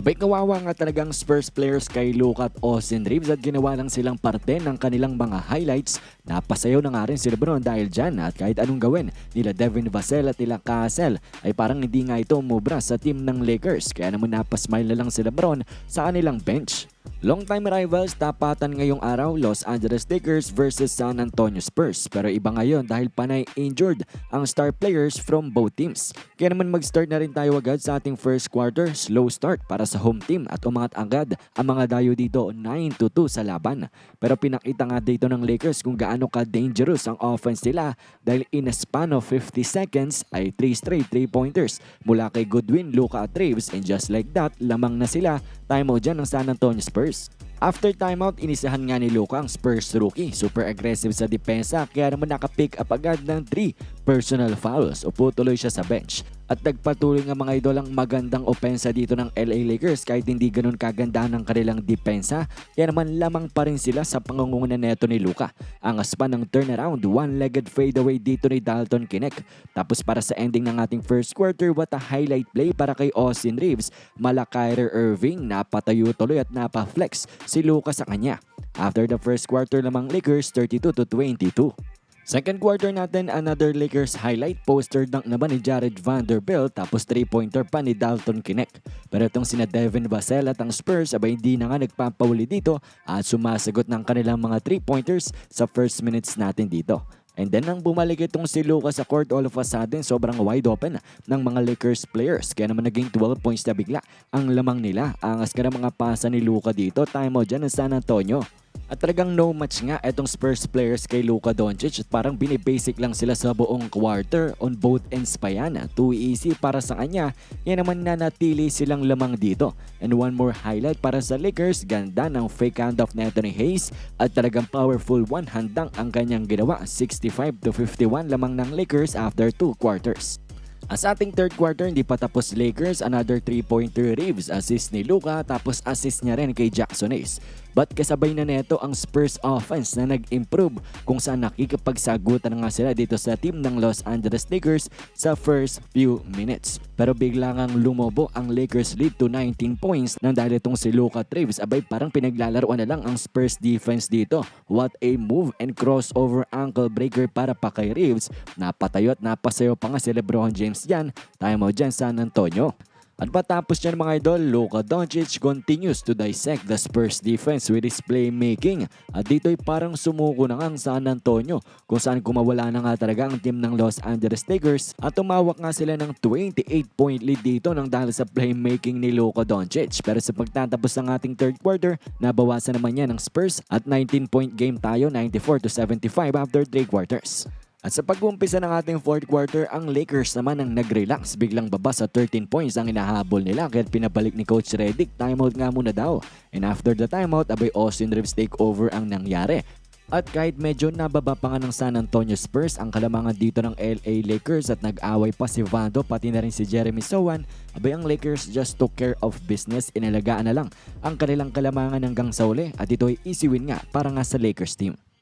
Abay kawawa nga talagang Spurs players kay Luka at Austin Reeves at ginawa lang silang parte ng kanilang mga highlights. Napasayaw na nga rin si Lebron dahil dyan at kahit anong gawin nila Devin Vassell at nila Cassell ay parang hindi nga ito umubra sa team ng Lakers kaya naman napasmile na lang si Lebron sa kanilang bench. Long-time rivals tapatan ngayong araw Los Angeles Lakers versus San Antonio Spurs pero iba ngayon dahil panay injured ang star players from both teams. Kaya naman mag-start na rin tayo agad sa ating first quarter slow start para sa home team at umangat agad ang mga dayo dito 9 to 2 sa laban. Pero pinakita nga dito ng Lakers kung gaano ka-dangerous ang offense nila dahil in a span of 50 seconds ay 3 straight 3-pointers mula kay Goodwin, Luka at Reeves and just like that lamang na sila timeout dyan ng San Antonio Spurs. After timeout, inisahan nga ni Luka ang Spurs rookie. Super aggressive sa depensa kaya naman nakapick up agad ng 3 personal fouls. Upo tuloy siya sa bench. At nagpatuloy nga mga idol ang magandang opensa dito ng LA Lakers kahit hindi ganun kaganda ng kanilang depensa. Kaya naman lamang pa rin sila sa pangunguna neto ni Luka. Ang aspan ng turnaround, one-legged fadeaway dito ni Dalton Kinect. Tapos para sa ending ng ating first quarter, what a highlight play para kay Austin Reeves. Mala Irving, napatayo tuloy at napaflex si Luka sa kanya. After the first quarter lamang Lakers, 32 to 22. Second quarter natin, another Lakers highlight. Poster dunk naman ni Jared Vanderbilt tapos 3-pointer pa ni Dalton Kinect. Pero itong sina Devin Vassell at ang Spurs abay hindi na nga nagpapauli dito at sumasagot ng kanilang mga 3-pointers sa first minutes natin dito. And then nang bumalik itong si Lucas sa court all of a sudden sobrang wide open ng mga Lakers players kaya naman naging 12 points na bigla ang lamang nila. Angas ka ng mga pasa ni Luka dito. Time out dyan ng San Antonio. At talagang no match nga itong Spurs players kay Luka Doncic at parang binibasic lang sila sa buong quarter on both ends pa yan. Too easy para sa kanya, yan naman nanatili silang lamang dito. And one more highlight para sa Lakers, ganda ng fake handoff na Anthony Hayes at talagang powerful one handang ang kanyang ginawa. 65 to 51 lamang ng Lakers after 2 quarters. As ating third quarter, hindi pa tapos Lakers, another 3-pointer Reeves, assist ni Luka, tapos assist niya rin kay Jackson Hayes. But kasabay na neto ang Spurs offense na nag-improve kung saan nakikipagsagutan nga sila dito sa team ng Los Angeles Lakers sa first few minutes. Pero bigla ngang lumobo ang Lakers lead to 19 points nang dahil itong si Luka Reeves abay parang pinaglalaroan na lang ang Spurs defense dito. What a move and crossover ankle breaker para pa kay Reeves. Napatayo at napasayo pa nga si Lebron James dyan. Timeout dyan San Antonio. At patapos niyan mga idol, Luka Doncic continues to dissect the Spurs defense with his playmaking. At dito'y parang sumuko na nga ang San Antonio kung saan kumawala na nga talaga ang team ng Los Angeles Lakers at tumawak nga sila ng 28 point lead dito ng dahil sa playmaking ni Luka Doncic. Pero sa pagtatapos ng ating third quarter, nabawasan naman yan ng Spurs at 19 point game tayo 94 to 75 after 3 quarters. At sa pag-uumpisa ng ating fourth quarter, ang Lakers naman ang nag-relax. Biglang baba sa 13 points ang hinahabol nila kaya pinabalik ni Coach Redick. Timeout nga muna daw. And after the timeout, abay Austin Reeves takeover ang nangyari. At kahit medyo nababa pa nga ng San Antonio Spurs ang kalamangan dito ng LA Lakers at nag-away pa si Vando pati na rin si Jeremy Sowan, abay ang Lakers just took care of business, inalagaan na lang ang kanilang kalamangan hanggang sa uli at ito ay easy win nga para nga sa Lakers team.